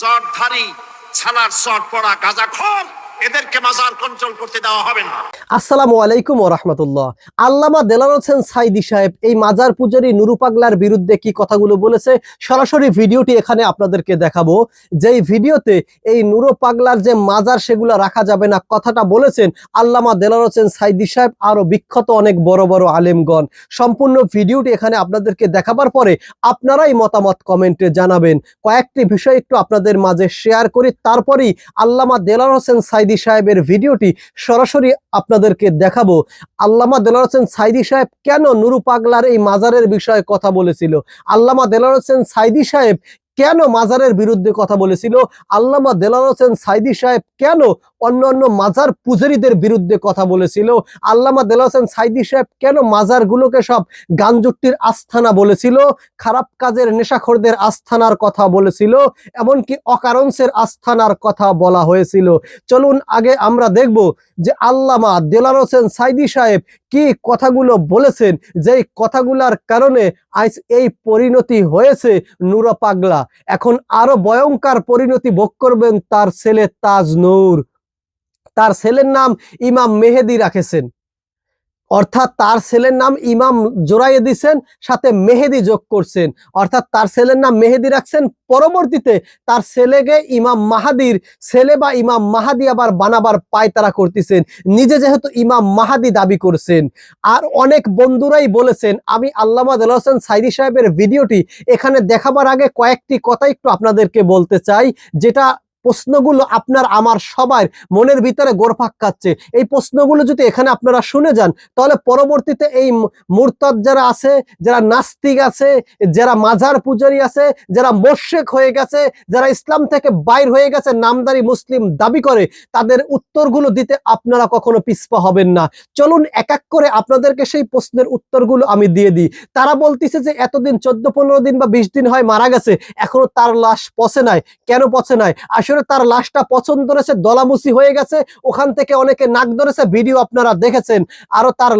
জটধারী ছানার চট পড়া গাঁজাখর এদেরকে মাজার কন্ট্রোল করতে দেওয়া হবে না। আসসালামু আলাইকুম ও রহমতুল্লাহ। আল্লামা দেলার হোসেন সাইদি সাহেব এই মাজার পূজারী নুরু পাগলার বিরুদ্ধে কি কথাগুলো বলেছে সরাসরি ভিডিওটি এখানে আপনাদেরকে দেখাবো। যেই ভিডিওতে এই নুরু পাগলার যে মাজার সেগুলো রাখা যাবে না কথাটা বলেছেন আল্লামা দেলার হোসেন সাইদি সাহেব, আরও বিখ্যাত অনেক বড় বড় আলেমগণ। সম্পূর্ণ ভিডিওটি এখানে আপনাদেরকে দেখাবার পরে আপনারাই মতামত কমেন্টে জানাবেন। কয়েকটি বিষয় একটু আপনাদের মাঝে শেয়ার করি, তারপরেই আল্লামা দেলার হোসেন সাইদি সাহেবের ভিডিওটি সরাসরি আপনাদেরকে দেখাবো। আল্লামা দেলার হোসেন সাইদি সাহেব কেন নুরু পাগলার এই মাজারের বিষয়ে কথা বলেছিল? আল্লামা দেলার হোসেন সাইদি সাহেব কেন মাজারের বিরুদ্ধে কথা বলেছিল? আল্লামা দেলার হোসেন সাইদি সাহেব কেন অন্য অন্য মাজার পূজারীদের বিরুদ্ধে কথা বলেছিল। আল্লামা দেলার হোসেন সাইদি সাহেব কেন মাজারগুলোকে সব গাঞ্জুট্টির আস্থানা বলেছিল? খারাপ কাজের নেশাখোরদের আস্থানার কথা বলেছিল, এমনকি অকারণসের আস্থানার কথা বলা হয়েছিল। চলুন আগে আমরা দেখব যে আল্লামা দেলার হোসেন সাইদি সাহেব কি কথাগুলো বলেছেন, যেই কথাগুলার কারণে আজ এই পরিণতি হয়েছে নুরা পাগলা এখন আরও ভয়ঙ্কর পরিণতি ভোগ করবেন তার ছেলে তাজ নূর তার ছেলের নাম ইমাম মেহেদি রাখেছেন। অর্থাৎ তার ছেলের নাম ইমাম জোড়াইয়ে দিছেন, সাথে মেহেদি যোগ করছেন। অর্থাৎ তার ছেলের নাম মেহেদি রাখছেন, পরবর্তীতে তার ছেলেকে ইমাম মাহাদির ছেলে বা ইমাম মাহাদি আবার বানাবার পায়তারা করতেছেন। নিজে যেহেতু ইমাম মাহাদি দাবি করছেন। আর অনেক বন্ধুরাই বলেছেন, আমি আল্লামা দেল হোসেন সাইদি সাহেবের ভিডিওটি এখানে দেখাবার আগে কয়েকটি কথা একটু আপনাদেরকে বলতে চাই, যেটা প্রশ্নগুলো আপনার, আমার, সবার মনের ভিতরে গোরফাক খাচ্ছে। এই প্রশ্নগুলো যদি এখানে আপনারা শুনে যান, তাহলে পরবর্তীতে এই মুরতাদ যারা আছে, যারা নাস্তিক আছে, যারা মাজার পূজারী আছে, যারা মোর্শেক হয়ে গেছে, যারা ইসলাম থেকে বাইর হয়ে গেছে, নামদারি মুসলিম দাবি করে, তাদের উত্তরগুলো দিতে আপনারা কখনো পিছপা হবেন না। চলুন এক এক করে আপনাদেরকে সেই প্রশ্নের উত্তরগুলো আমি দিয়ে দিই। তারা বলতেছে যে, এতদিন চোদ্দ পনেরো দিন বা বিশ দিন হয় মারা গেছে, এখনও তার লাশ পচে নাই। কেন পচে নাই? আসলে তার লাশটা পছন্দ ধরেছে দলামুসি হয়ে গেছে। ওখান থেকে অনেকে নাক ধরেছে, ভিডিও আপনারা দেখেছেন। আরও তার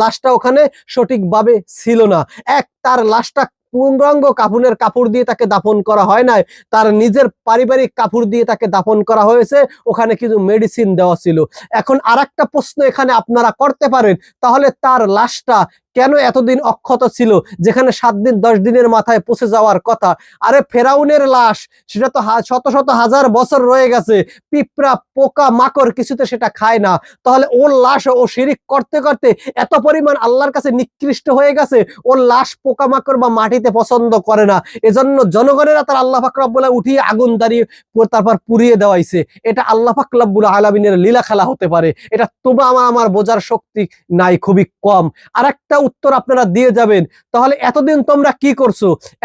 লাশটা ওখানে সঠিকভাবে ছিল না। এক, তার লাশটা পূর্ণাঙ্গ কাপুনের কাপড় দিয়ে তাকে দাফন করা হয় নাই। তার নিজের পারিবারিক কাপড় দিয়ে তাকে দাফন করা হয়েছে। ওখানে কিছু মেডিসিন দেওয়া ছিল। এখন আর প্রশ্ন এখানে আপনারা করতে পারেন। তাহলে তার লাশটা কেন এতদিন অক্ষত ছিল? যেখানে সাত দিন, দশ দিনের মাথায় পচে যাওয়ার কথা। আরে ফেরাউনের লাশ, সেটা তো শত শত হাজার বছর রয়ে গেছে। পিঁপড়া, পোকা, মাকড় কিছুতে সেটা খায় না। তাহলে ওর লাশ ও শিরিক করতে করতে এত পরিমাণ আল্লাহর কাছে নিকৃষ্ট হয়ে গেছে, ওর লাশ পোকা, মাকড় বা মাটিতে পছন্দ করে না। এজন্য জনগণেরা তার আল্লাহ ফাকরাবুল্লাহ উঠিয়ে আগুন দাঁড়িয়ে তারপর পুড়িয়ে দেওয়াইছে। এটা আল্লাহ ফাকরাবুল আলমিনের লীলা খেলা হতে পারে। এটা তোমা আমার বোঝার শক্তি নাই, খুবই কম। আর একটা উত্তর আপনারা দিয়ে যাবেন। তাহলে এতদিন তোমরা কি করছ?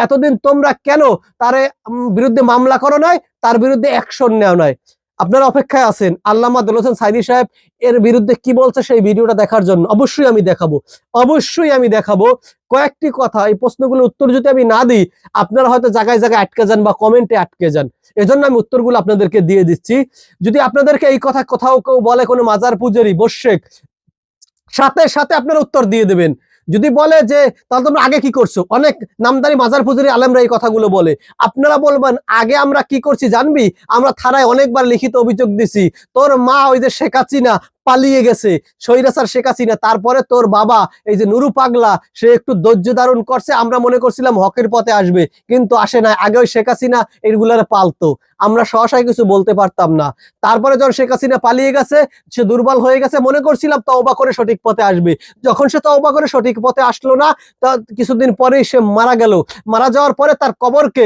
এতদিন তোমরা কেন তারে বিরুদ্ধে মামলা করো নাই, তার বিরুদ্ধে অ্যাকশন নেও নাই? আপনারা অপেক্ষায় আছেন। আল্লামা দুল হোসেন সাইদি সাহেব এর বিরুদ্ধে কি বলছে সেই ভিডিওটা দেখার জন্য অবশ্যই আমি দেখাবো। অবশ্যই আমি দেখাবো। কয়েকটি কথা, এই প্রশ্নগুলোর উত্তর যদি আমি না দিই, আপনারা হয়তো জায়গায় জায়গায় আটকে যান বা কমেন্টে আটকে যান। এজন্য আমি উত্তরগুলো আপনাদেরকে দিয়ে দিচ্ছি। যদি আপনাদেরকে এই কথা কোথাও কেউ বলে, কোনো মাজার পূজারি বর্ষেক সাথে সাথে আপনারা উত্তর দিয়ে দেবেন। যদি বলে যে, তাহলে তোমরা আগে কি করছ? অনেক নামদারি মাজার ফুজুরি আলেমরা এই কথাগুলো বলে। আপনারা বলবেন, আগে আমরা কি করছি জানবি? আমরা থানায় অনেকবার লিখিত অভিযোগ দিছি। তোর মা ওই যে শেখাচ্ছি হাসিনা পালিয়ে গেছে। সৈরাসার শেখ হাসিনা, তারপরে তোর বাবা, এই যে নুরু পাগলা, সে একটু ধৈর্য ধারণ করছে, আমরা মনে করছিলাম হকের পথে আসবে, কিন্তু আসে না আগে ওই শেখ হাসিনা এগুলার পালতো। আমরা সহসায় কিছু বলতে পারতাম না। তারপরে যখন শেখ হাসিনা পালিয়ে গেছে, সে দুর্বল হয়ে গেছে, মনে করছিলাম তওবা করে সঠিক পথে আসবে। যখন সে তওবা করে সঠিক পথে আসলো না, তা কিছুদিন পরেই সে মারা গেল। মারা যাওয়ার পরে তার কবরকে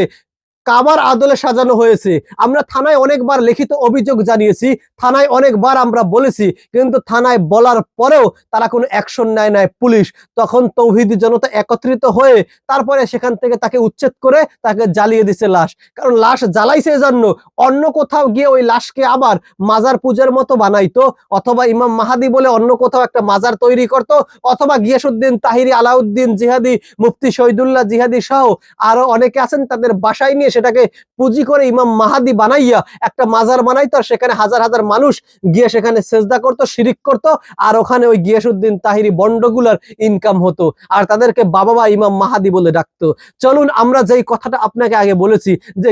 কাবার আদলে সাজানো হয়েছে। আমরা থানায় অনেকবার লিখিত অভিযোগ জানিয়েছি, থানায় অনেকবার আমরা বলেছি, কিন্তু থানায় বলার পরেও তারা কোনো অ্যাকশন নেয় নাই পুলিশ। তখন তৌহিদি জনতা একত্রিত হয়ে তারপরে সেখান থেকে তাকে উচ্ছেদ করে তাকে জ্বালিয়ে দিছে লাশ। কারণ লাশ জ্বালাইছে এজন্য। অন্য কোথাও গিয়ে ওই লাশকে আবার মাজার পূজার মতো বানাইতো, অথবা ইমাম মাহাদি বলে অন্য কোথাও একটা মাজার তৈরি করত, অথবা গিয়াসুদ্দিন তাহিরি আলাউদ্দিন জিহাদি, মুফতি শহীদুল্লাহ জিহাদি সহ আরও অনেকে আছেন তাদের বাসায় নিয়ে সেটাকে পুঁজি করে ইমাম মাহাদি বানাইয়া একটা মাজার বানাইতো, আর সেখানে হাজার হাজার মানুষ গিয়ে সেখানে সেজদা করতো, শিরিক করতো, আর ওখানে ওই গিয়াসুদ্দিন তাহিরি বন্ডগুলার ইনকাম হতো। আর তাদেরকে বাবা বা ইমাম মাহাদি বলে ডাকতো। চলুন, আমরা যেই কথাটা আপনাকে আগে বলেছি, যে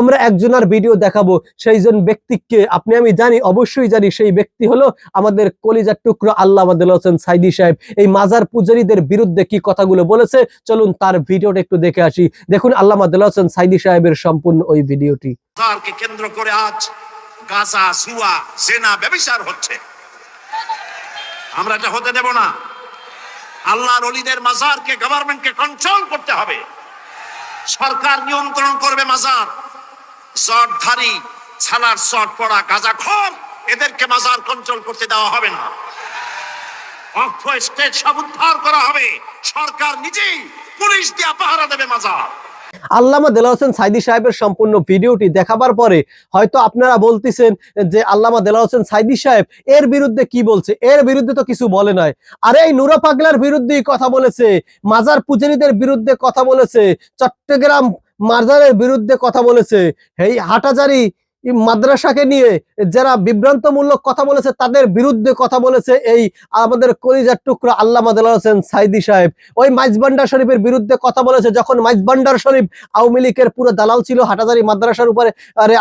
আমরা একজনের ভিডিও দেখাবো সেই জন ব্যক্তিকে। আপনি, আমি জানি, অবশ্যই জানি সেই ব্যক্তি হলো আমাদের কলিজার টুকরো আল্লাহ আমাদের হোসেন সাইদি সাহেব। এই মাজার পূজারীদের বিরুদ্ধে কি কথাগুলো বলেছে? চলুন, তার ভিডিওটা একটু দেখে আসি। দেখুন আল্লাহ আব্দুল্লাহ হোসেন সাইদি সাহেবের সম্পূর্ণ ওই ভিডিওটি। কেন্দ্র করে আজ গাজা সুয়া সেনা ব্যবচার হচ্ছে। আমরা এটা হতে দেব না। আল্লাহর অলিদের মাজারকে গভর্নমেন্টকে কন্ট্রোল করতে হবে। সরকার নিয়ন্ত্রণ করবে মাজার। জটধারী, ছানার চট পড়া, গাজা খর, এদেরকে মাজার কন্ট্রোল করতে দেওয়া হবে না। অক্ষ স্টেট সব উদ্ধার করা হবে। সরকার নিজেই পুলিশ দিয়ে পাহারা দেবে মাজার। আল্লামা দেলা হোসেন সাইদি সাহেবের সম্পূর্ণ ভিডিওটি দেখাবার পরে হয়তো আপনারা বলতেছেন যে আল্লামা দেলা হোসেন সাইদি সাহেব এর বিরুদ্ধে কি বলছে? এর বিরুদ্ধে তো কিছু বলে নাই। আরে এই নুরা পাগলার বিরুদ্ধেই কথা বলেছে, মাজার পূজারীদের বিরুদ্ধে কথা বলেছে, চট্টগ্রাম মার্জারের বিরুদ্ধে কথা বলেছে। এই হাটাজারি মাদ্রাসাকে নিয়ে যারা বিভ্রান্তমূলক কথা বলেছে, তাদের বিরুদ্ধে কথা বলেছে এই আমাদের কলিজার টুকরা আল্লামা দেলা হোসেন সাইদি সাহেব। ওই মাইজবান্ডার শরীফের বিরুদ্ধে কথা বলেছে, যখন মাইজবান্ডার শরীফ আওয়ামী লীগের পুরো দালাল ছিল, হাটাজারি মাদ্রাসার উপরে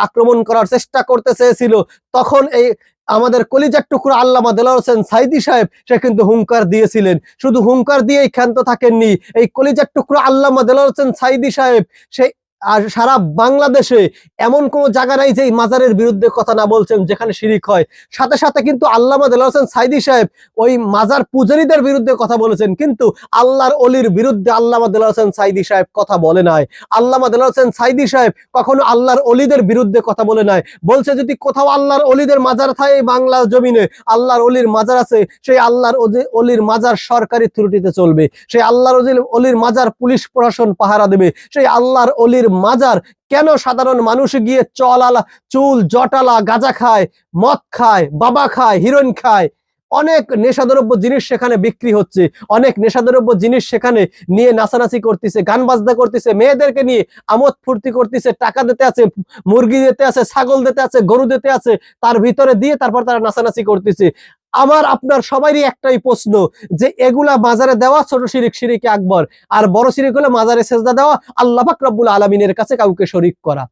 আক্রমণ করার চেষ্টা করতে চেয়েছিল তখন এই আমাদের কলিজার টুকরো আল্লামা দেলা হোসেন সাইদি সাহেব, সে কিন্তু হুঙ্কার দিয়েছিলেন। শুধু হুঙ্কার দিয়েই ক্ষান্ত থাকেননি, এই কলিজার টুকরো আল্লামা দেলা হোসেন সাইদি সাহেব সেই আর সারা বাংলাদেশে এমন কোন জায়গা নাই যে মাজারের বিরুদ্ধে কথা না বলছেন, যেখানে শিরিক হয়। সাথে সাথে কিন্তু আল্লামা দেলা হোসেন সাইদি সাহেব ওই মাজার পূজারীদের বিরুদ্ধে কথা বলেছেন, কিন্তু আল্লাহর অলির বিরুদ্ধে আল্লামা দেলা হোসেন সাইদি সাহেব কথা বলে নাই। আল্লামা দেলা হোসেন সাইদি সাহেব কখনো আল্লাহর অলিদের বিরুদ্ধে কথা বলে নাই। বলছে, যদি কোথাও আল্লাহর অলিদের মাজার থাকে বাংলার জমিনে, আল্লাহর অলির মাজার আছে, সেই আল্লাহর অলির মাজার সরকারি ত্রুটিতে চলবে। সেই আল্লাহর অলি- অলির মাজার পুলিশ প্রশাসন পাহারা দেবে। সেই আল্লাহর অলির মাজার। কেন সাধারণ মানুষ গিয়ে চলালা, চুল জটালা, গাঁজা খায়, মদ খায়, বাবা খায়, হিরোইন খায়? অনেক নেশাদ্রব্য জিনিস সেখানে বিক্রি হচ্ছে। অনেক নেশাদ্রব্য জিনিস সেখানে নিয়ে নাচানাচি করতেছে, গান বাজনা করতেছে, মেয়েদেরকে নিয়ে আমোদ ফুর্তি করতেছে, টাকা দিতে আছে, মুরগি দিতে আছে, ছাগল দিতে আছে, গরু দিতে আছে, তার ভিতরে দিয়ে তারপর তারা নাচানাচি করতেছে। আমার, আপনার সবারই একটাই প্রশ্ন যে এগুলা মাজারে দেওয়া ছোট শিরিক শিরিকে আকবর। আর বড় শিরিক হলে মাজারে সেজদা দেওয়া, আল্লাহ ফাকরাবুল আলমিনের কাছে কাউকে শরিক করা।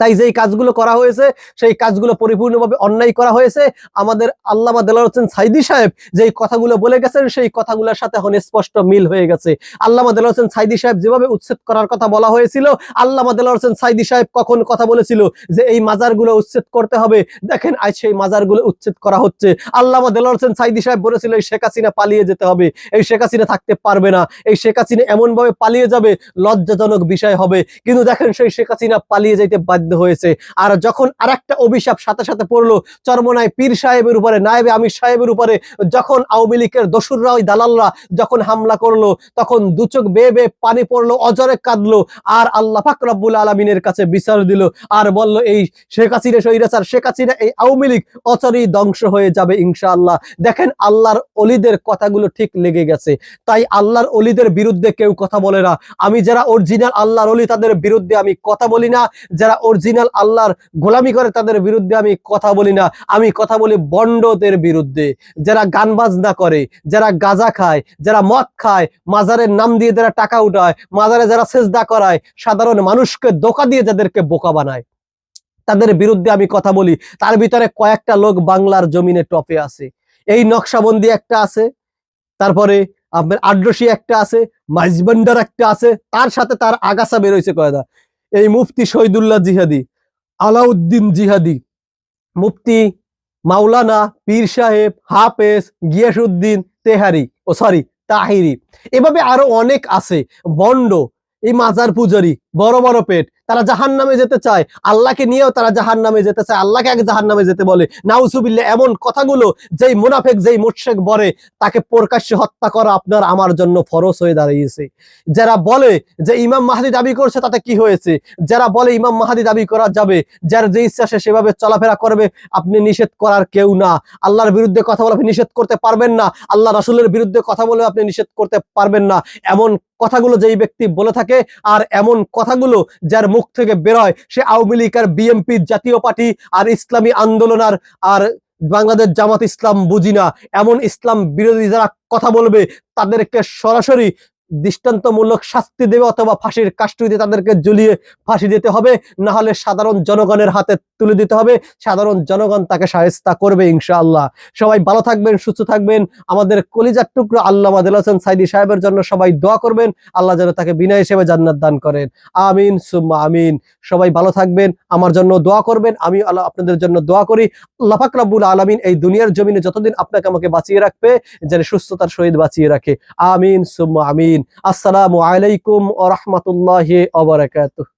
তাই যেই কাজগুলো করা হয়েছে, সেই কাজগুলো পরিপূর্ণভাবে অন্যায় করা হয়েছে। আমাদের আল্লামা দেলার হোসেন সাইদি সাহেব যেই কথাগুলো বলে গেছেন, সেই কথাগুলোর সাথে এখন স্পষ্ট মিল হয়ে গেছে। আল্লামা দেলার হোসেন সাইদি সাহেব যেভাবে উচ্ছেদ করার কথা বলা হয়েছিল, আল্লামা দেলার হোসেন সাইদি সাহেব কখন কথা বলেছিল যে এই মাজারগুলো উচ্ছেদ করতে হবে? দেখেন আজ সেই মাজারগুলো উচ্ছেদ করা হচ্ছে। আল্লামা দেলার হোসেন সাইদি সাহেব বলেছিল, এই শেখ হাসিনা পালিয়ে যেতে হবে। এই শেখ হাসিনা থাকতে পারবে না। এই শেখ হাসিনা এমন ভাবে পালিয়ে যাবে, লজ্জাজনক বিষয় হবে। কিন্তু দেখেন সেই শেখ হাসিনা পালিয়ে যাইতে বাধ্য হয়েছে। আর যখন আরেকটা অভিশাপ সাথে সাথে পড়ল, চরমনায় পীর সাহেবের উপরে, নায়েবে আমির সাহেবের উপরে, যখন আওয়ামী লীগের দসুররা ওই দালালরা যখন হামলা করল, তখন দুচোখ বেয়ে বেয়ে পানি পড়ল, অজরে কাঁদলো, আর আল্লাহ পাক রব্বুল আলমিনের কাছে বিচার দিল, আর বলল, এই শেখ হাসিনা সৈরাচার শেখ হাসিনা এই আওয়ামী লীগ অচরেই ধ্বংস হয়ে যাবে ইনশাআল্লাহ। দেখেন আল্লাহর অলিদের কথাগুলো ঠিক লেগে গেছে। তাই আল্লাহর অলিদের বিরুদ্ধে কেউ কথা বলে না। আমি যারা অরিজিনাল আল্লাহর অলি, তাদের বিরুদ্ধে আমি কথা বলি না। যারা অরিজিনাল আল্লাহর গোলামি করে তাদের বিরুদ্ধে আমি কথা বলি না। আমি কথা বলি বন্ডদের বিরুদ্ধে। যারা গান বাজনা করে, যারা গাঁজা খায়, যারা মদ খায়, মাজারের নাম দিয়ে যারা টাকা উঠায়, মাজারে যারা সেজদা করায়, সাধারণ মানুষকে দোকা দিয়ে যাদেরকে বোকা বানায়, তাদের বিরুদ্ধে আমি কথা বলি। তার ভিতরে কয়েকটা লোক বাংলার জমিনে টপে আছে। এই নকশাবন্দি একটা আছে, তারপরে আপনার আড্রসি একটা আছে, মাইজবান্ডার একটা আছে, তার সাথে তার আগাছা বেরোইছে কয়দা। এই মুফতি শহীদুল্লাহ জিহাদি, আলাউদ্দিন জিহাদি, মুফতি মাওলানা পীর সাহেব হাফেজ গিয়াসুদ্দিন তেহারি, ও সরি, তাহিরি। এভাবে আরও অনেক আছে, বন্ড, এই মাজার পূজারি। বড় বড় পেট। তারা জাহান নামে যেতে চায়। আল্লাহকে নিয়েও তারা জাহান নামে যেতে চায়। আল্লাহকে আগে জাহান নামে যেতে বলে। নাউসুবিল্লা এমন কথাগুলো যেই মুনাফেক, যেই মুর্শেক বলে, তাকে প্রকাশ্যে হত্যা করা আপনার আমার জন্য ফরজ হয়ে দাঁড়িয়েছে। যারা বলে যে ইমাম মাহাদি দাবি করছে, তাতে কি হয়েছে? যারা বলে ইমাম মাহাদি দাবি করা যাবে, যার যে ইচ্ছা সে সেভাবে চলাফেরা করবে, আপনি নিষেধ করার কেউ না। আল্লাহর বিরুদ্ধে কথা বলে আপনি নিষেধ করতে পারবেন না। আল্লাহ রাসুলের বিরুদ্ধে কথা বলে আপনি নিষেধ করতে পারবেন না। এমন কথাগুলো যেই ব্যক্তি বলে থাকে, আর এমন কথাগুলো যার মুখ থেকে বেরোয়, সে আওয়ামী লীগ আর বিএনপি জাতীয় পার্টি আর ইসলামী আন্দোলন আর আর বাংলাদেশ জামাত ইসলাম বুঝি না। এমন ইসলাম বিরোধী যারা কথা বলবে, তাদেরকে সরাসরি দৃষ্টান্তমূলক শাস্তি দেবে অথবা ফাঁসির কাস্টুতে তাদেরকে ঝুলিয়ে ফাঁসি দিতে হবে। না হলে সাধারণ জনগণের হাতে তুলে দিতে হবে। সাধারণ জনগণ তাকে সাহেস্তা করবে ইনশাআল্লাহ। সবাই ভালো থাকবেন, সুস্থ থাকবেন। আমাদের কলিজার টুকরো আল্লাহ দিল হোসেন সাইদি সাহেবের জন্য সবাই দোয়া করবেন। আল্লাহ যেন তাকে বিনা হিসেবে জান্নাত দান করেন। আমিন, সুম্মা আমিন। সবাই ভালো থাকবেন, আমার জন্য দোয়া করবেন। আমি আল্লাহ আপনাদের জন্য দোয়া করি। আল্লাহ পাক রাব্বুল আলামিন এই দুনিয়ার জমিনে যতদিন আপনাকে আমাকে বাঁচিয়ে রাখবে, যেন সুস্থতার সহিত বাঁচিয়ে রাখে। আমিন, সুম্মা আমিন। আসসালামু আলাইকুম ওয়া রাহমাতুল্লাহি ওয়া বারাকাতুহু।